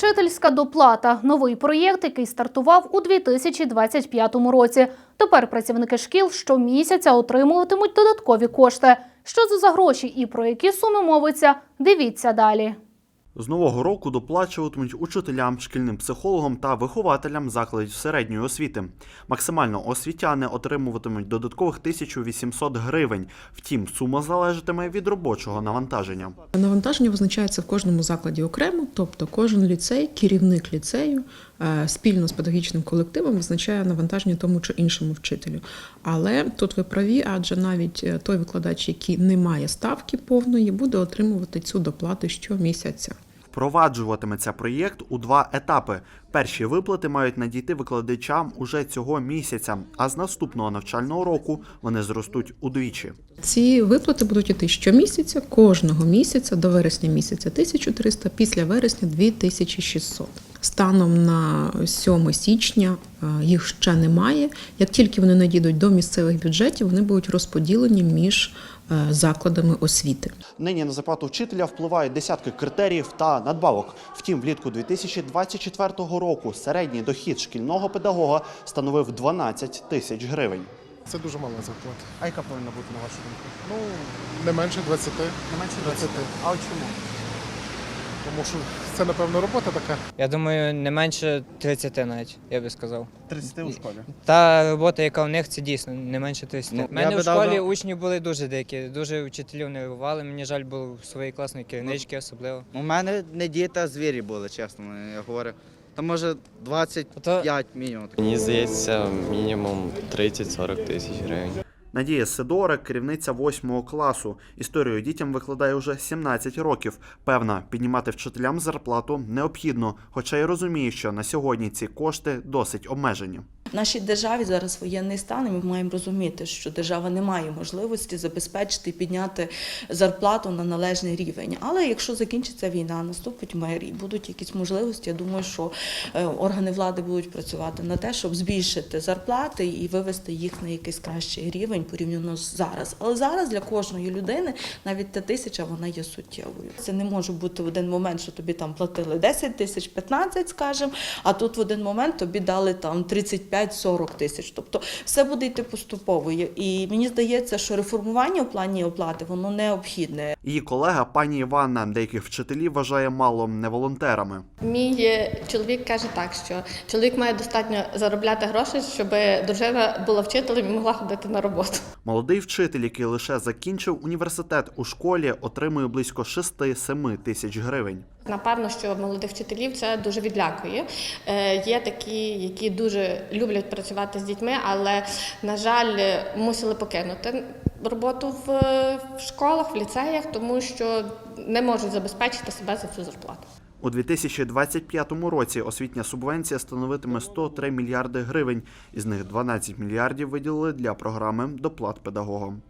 Вчительська доплата новий проєкт, який стартував у 2025 році. Тепер працівники шкіл щомісяця отримуватимуть додаткові кошти. Що це за гроші і про які суми мовиться? Дивіться далі. З нового року доплачуватимуть учителям, шкільним психологам та вихователям закладів середньої освіти. Максимально освітяни отримуватимуть додаткових 1800 гривень. Втім, сума залежатиме від робочого навантаження. Навантаження визначається в кожному закладі окремо, тобто кожен ліцей, керівник ліцею е, спільно з педагогічним колективом визначає навантаження тому чи іншому вчителю. Але тут ви праві, адже навіть е, той викладач, який не має ставки повної, буде отримувати цю доплату щомісяця. Впроваджуватиметься проєкт у два етапи. Перші виплати мають надійти викладачам уже цього місяця, а з наступного навчального року вони зростуть удвічі. Ці виплати будуть іти щомісяця, кожного місяця до вересня місяця 1300, після вересня 2600. Станом на 7 січня е, їх ще немає. Як тільки вони надійдуть до місцевих бюджетів, вони будуть розподілені між закладами освіти. Нині на зарплату вчителя впливають десятки критеріїв та надбавок. Втім, влітку 2024 року середній дохід шкільного педагога становив 12 тисяч гривень. Це дуже мала зарплата. А яка повинна бути на вашу думку? Ну, не менше 20. Не менше 20. А чому? Тому що це, напевно, робота така. Я думаю, не менше 30 навіть, я би сказав. 30 у школі. Та робота, яка у них, це дійсно не менше 30. Ну, У мене в школі дав- учні були дуже дикі, дуже вчителів нервували. Мені жаль було своєї класної керівнички особливо. У мене не діти, а звірі були, чесно, я говорю. Та може 25 мінімум. Мені здається, мінімум 30-40 тисяч гривень. Надія Сидорик, керівниця 8 класу. Історію дітям викладає вже 17 років. Певна, піднімати вчителям зарплату необхідно, хоча й розуміє, що на сьогодні ці кошти досить обмежені. Нашій державі зараз воєнний стан, і ми маємо розуміти, що держава не має можливості забезпечити і підняти зарплату на належний рівень. Але якщо закінчиться війна, наступить мир і будуть якісь можливості, я думаю, що е, органи влади будуть працювати на те, щоб збільшити зарплати і вивести їх на якийсь кращий рівень порівняно з зараз. Але зараз для кожної людини навіть та тисяча вона є суттєвою. Це не може бути в один момент, що тобі там платили 10 тисяч, 15, скажімо, а тут в один момент тобі дали там 35-40 тисяч. Тобто все буде йти поступово. І мені здається, що реформування в плані оплати воно необхідне. Її колега пані Іванна деяких вчителів вважає мало не волонтерами. Мій чоловік каже так, що чоловік має достатньо заробляти грошей, щоб дружина була вчителем і могла ходити на роботу. Молодий вчитель, який лише закінчив університет у школі, отримує близько 6-7 тисяч гривень. Напевно, що молодих вчителів це дуже відлякує. Е, Є такі, які дуже люблять працювати з дітьми, але, на жаль, мусили покинути роботу в школах, в ліцеях, тому що не можуть забезпечити себе за цю зарплату. У 2025 році освітня субвенція становитиме 103 мільярди гривень. Із них 12 мільярдів виділили для програми доплат педагогам.